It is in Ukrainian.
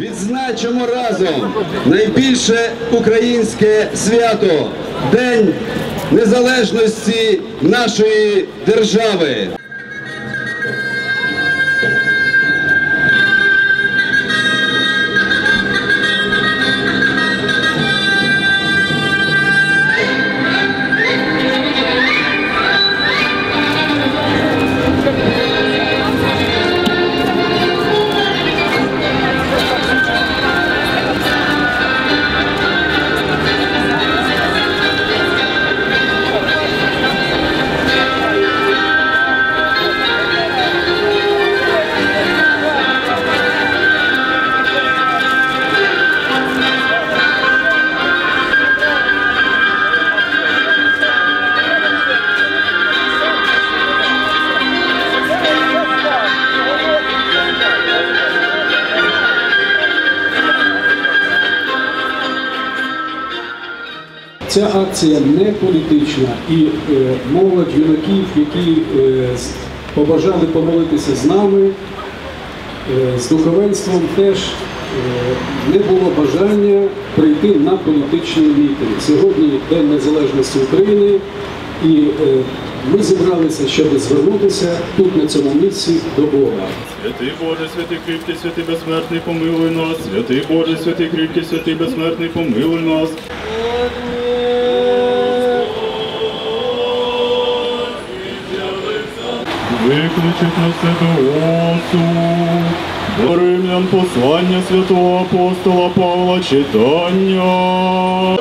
Відзначимо разом найбільше українське свято День Незалежності нашої держави. Ця акція не політична і е, молодь юнаків, які е, побажали помолитися з нами, е, з духовенством теж е, не було бажання прийти на політичний мітинг. Сьогодні День Незалежності України, і е, ми зібралися, щоб звернутися тут, на цьому місці, до Бога. Святий Боже, святий кріпкий, святий безсмертний, помилуй нас. Святий Боже, святий кріпкий, святий безсмертний, помилуй нас. Викличуть на себе осуд. До римлян послання святого апостола Павла читання.